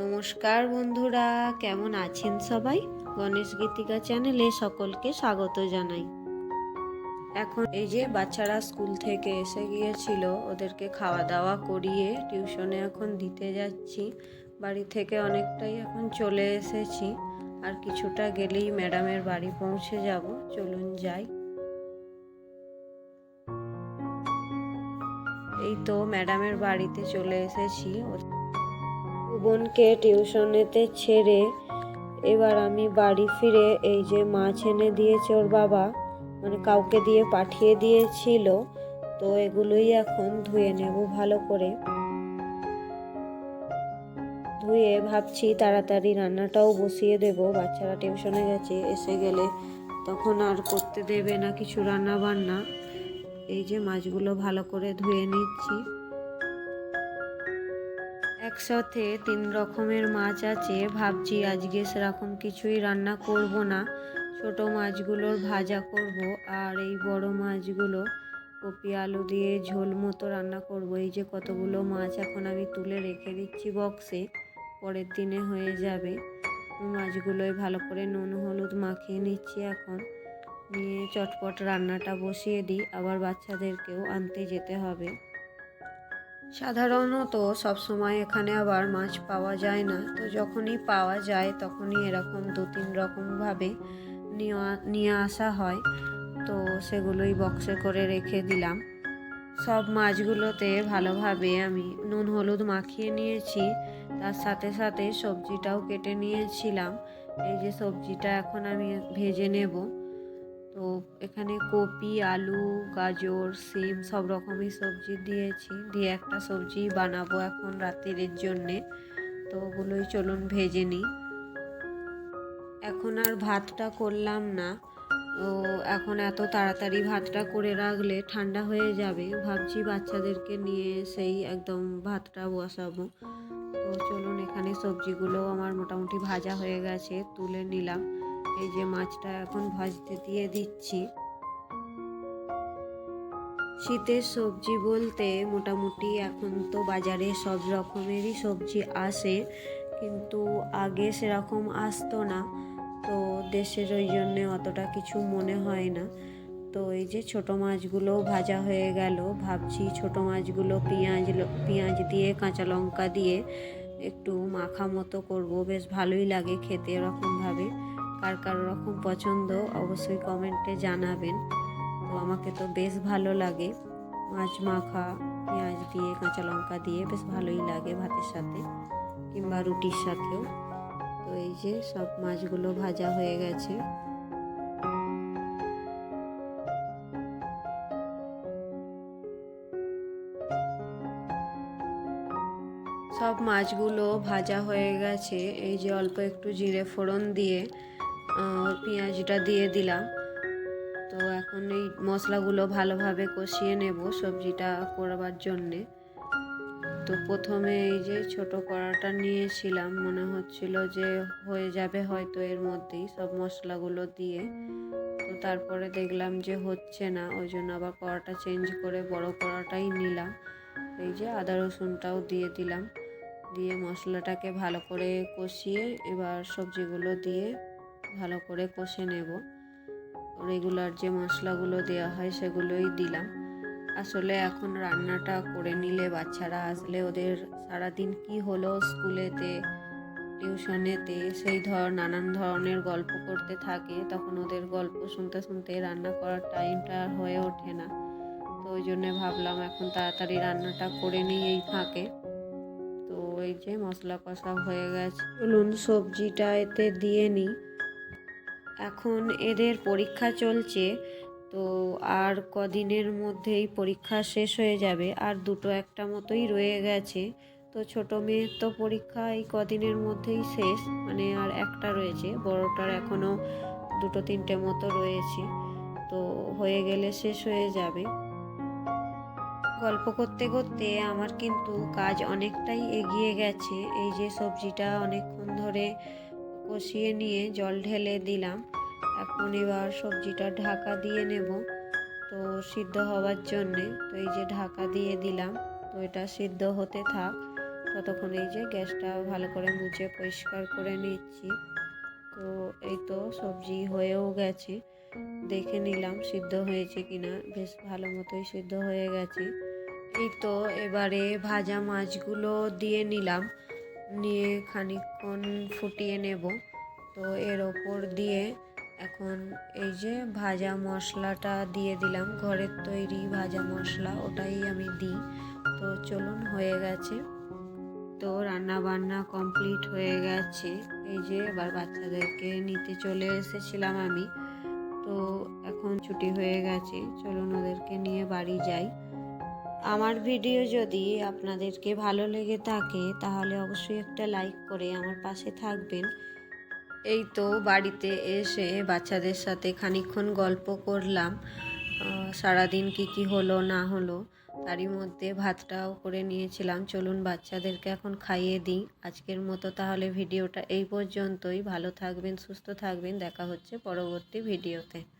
নমস্কার বন্ধুরা, কেমন আছেন সবাই? গণেশ গীতিকা চ্যানেলে সকলকে স্বাগত জানাই। এখন এই যে বাচ্চারা স্কুল থেকে এসে গিয়েছিল, ওদেরকে খাওয়া দাওয়া করিয়ে টিউশনে এখন দিতে যাচ্ছি। বাড়ি থেকে অনেকটাই এখন চলে এসেছি। আর কিছুটা গেলেই ম্যাডামের বাড়ি পৌঁছে যাব। চলুন যাই। এই তো ম্যাডামের বাড়িতে চলে এসেছি। বোনকে টিউশনেতে ছেড়ে এবার আমি বাড়ি ফিরে এই যে মাছ এনে দিয়েছে ওর বাবা মানে কাউকে দিয়ে পাঠিয়ে দিয়েছিল, তো এগুলোই এখন ধুয়ে নেব ভালো করে। ধুয়ে ভাবছি তাড়াতাড়ি রান্নাটাও বসিয়ে দেব, বাচ্চারা টিউশনে গেছে, এসে গেলে তখন আর করতে দেবে না কিছু রান্না বান্না এই যে মাছগুলো ভালো করে ধুয়ে নিচ্ছি। একসাথে তিন রকমের মাছ আছে। ভাবছি আজকে সেরকম কিছুই রান্না করব না। ছোট মাছগুলোর ভাজা করব আর এই বড় মাছগুলো কপি আলু দিয়ে ঝোল মতো রান্না করব। এই যে কতগুলো মাছ এখন আমি তুলে রেখে দিচ্ছি বক্সে। পরের দিনে হয়ে যাবে। মাছগুলোই ভালো করে নুন, হলুদ মাখিয়ে নিচ্ছি এখন। নিয়ে চটপট রান্নাটা বসিয়ে দিই। আবার বাচ্চাদেরকেও আনতে যেতে হবে। সাধারণত সবসময় এখানে আবার মাছ পাওয়া যায় না। তো যখনই পাওয়া যায়, তখনই এরকম দু তিন রকমভাবে নিয়ে আসা হয়। তো সেগুলোই বক্সে করে রেখে দিলাম। সব মাছগুলোতে ভালোভাবে আমি নুন হলুদ মাখিয়ে নিয়েছি। তার সাথে সাথে সবজিটাও কেটে নিয়েছিলাম। এই যে সবজিটা এখন আমি ভেজে নেব। তো এখানে কপি, আলু, গাজর, সিম সব রকমই সবজি দিয়েছি। দিয়ে একটা সবজি বানাবো এখন রাত্রির জন্যে। তো ওগুলোই চলুন ভেজে নিই। এখন আর ভাতটা করলাম না। তো এখন এত তাড়াতাড়ি ভাতটা করে রাখলে ঠান্ডা হয়ে যাবে। ভাবছি বাচ্চাদেরকে নিয়ে সেই একদম ভাতটা বসাবো। তো চলুন এখানে সবজিগুলো আমার মোটামুটি ভাজা হয়ে গেছে, তুলে নিলাম। এই যে মাছটা এখন ভাজতে দিয়ে দিচ্ছি। শীতের সবজি বলতে মোটামুটি এখন তো বাজারে সব রকমেরই সবজি আসে, কিন্তু আগে সেরকম আসতো না। তো দেশের ওই জন্যে অতটা কিছু মনে হয় না। তো এই যে ছোট মাছগুলো ভাজা হয়ে গেল, ভাবছি ছোট মাছগুলো পেঁয়াজ পেঁয়াজ দিয়ে, কাঁচা লঙ্কা দিয়ে একটু মাখা মতো করব। বেশ ভালোই লাগে খেতে এরকমভাবে। কার কার রকম পছন্দ, অবশ্যই কমেন্টে জানাবেন। তো আমাকে তো বেশ ভালো লাগে। মাছ মাখা, পেঁয়াজ দিয়ে, কাঁচা লঙ্কা দিয়ে বেশ ভালোই লাগে ভাতের সাথে কিংবা রুটির সাথেও। তো এই যে সব মাছগুলো ভাজা হয়ে গেছে। সব মাছগুলো ভাজা হয়ে গেছে। এই যে অল্প একটু জিরে ফোড়ন দিয়ে পেঁয়াজটা দিয়ে দিলাম। তো এখন এই মশলাগুলো ভালোভাবে কষিয়ে নেব সবজিটা করবার জন্যে। তো প্রথমে এই যে ছোট কড়াটা নিয়েছিলাম, মনে হচ্ছিল যে হয়ে যাবে হয়তো এর মধ্যেই সব মশলাগুলো দিয়ে। তো তারপরে দেখলাম যে হচ্ছে না, ওই জন্য আবার কড়াটা চেঞ্জ করে বড় কড়াটাই নিলাম। এই যে আদা রসুনটাও দিয়ে দিলাম। দিয়ে মশলাটাকে ভালো করে কষিয়ে এবার সবজিগুলো দিয়ে ভালো করে কষে নেব। রেগুলার যে মশলাগুলো দেওয়া হয় সেগুলোই দিলাম। আসলে এখন রান্নাটা করে নিলে বাচ্চারা আসলে ওদের সারাদিন কি হলো স্কুলেতে, টিউশনেতে, সেই ধর নানান ধরনের গল্প করতে থাকে, তখন ওদের গল্প শুনতে শুনতে রান্না করার টাইমটা হয়ে ওঠে না। তো ওই জন্যে ভাবলাম এখন তাড়াতাড়ি রান্নাটা করে নিই এই ফাঁকে। তো এই যে মশলা কষা হয়ে গেছে, চলুন সবজিটা এতে দিয়ে নিই। এখন এদের পরীক্ষা চলছে, তো আর কদিনের মধ্যেই পরীক্ষা শেষ হয়ে যাবে। আর দুটো একটা মতোই রয়ে গেছে। তো ছোট মেয়ের তো পরীক্ষা এই কদিনের মধ্যেই শেষ। মানে আর একটা রয়েছে, বড়টার এখনও দুটো তিনটে মতো রয়েছে। তো হয়ে গেলে শেষ হয়ে যাবে। গল্প করতে করতে আমার কিন্তু কাজ অনেকটাই এগিয়ে গেছে। এই যে সবজিটা অনেকক্ষণ ধরে কষিয়ে নিয়ে জল ঢেলে দিলাম। এখন এবার সবজিটা ঢাকা দিয়ে নেব। তো সিদ্ধ হওয়ার জন্যে তো এই যে ঢাকা দিয়ে দিলাম, তো এটা সিদ্ধ হতে থাক। ততক্ষণ এই যে গ্যাসটা ভালো করে মুছে পরিষ্কার করে নিচ্ছি। তো এই তো সবজি হয়েও গেছে। দেখে নিলাম সিদ্ধ হয়েছে কিনা। বেশ ভালো মতোই সিদ্ধ হয়ে গেছে। এই তো এবারে ভাজা মাছগুলো দিয়ে নিলাম। নিয়ে খানিকক্ষণ ফুটিয়ে নেব। তো এর ওপর দিয়ে এখন এই যে ভাজা মশলাটা দিয়ে দিলাম, ঘরের তৈরি ভাজা মশলা ওটাই আমি দিই। তো চলুন, হয়ে গেছে। তো রান্না বান্না কমপ্লিট হয়ে গেছে। এই যে এবার বাচ্চাদেরকে নিতে চলে এসেছিলাম আমি। তো এখন ছুটি হয়ে গেছে, চলুন ওদেরকে নিয়ে বাড়ি যাই। আমার ভিডিও যদি আপনাদেরকে ভালো লেগে থাকে, তাহলে অবশ্যই একটা লাইক করে আমার পাশে থাকবেন। এই তো বাড়িতে এসে বাচ্চাদের সাথে খানিকক্ষণ গল্প করলাম। সারাদিন কি কি হলো, না হলো, তারই মধ্যে ভাতটাও করে নিয়েছিলাম। চলুন বাচ্চাদেরকে এখন খাইয়ে দিই। আজকের মতো তাহলে ভিডিওটা এই পর্যন্তই। ভালো থাকবেন, সুস্থ থাকবেন। দেখা হচ্ছে পরবর্তী ভিডিওতে।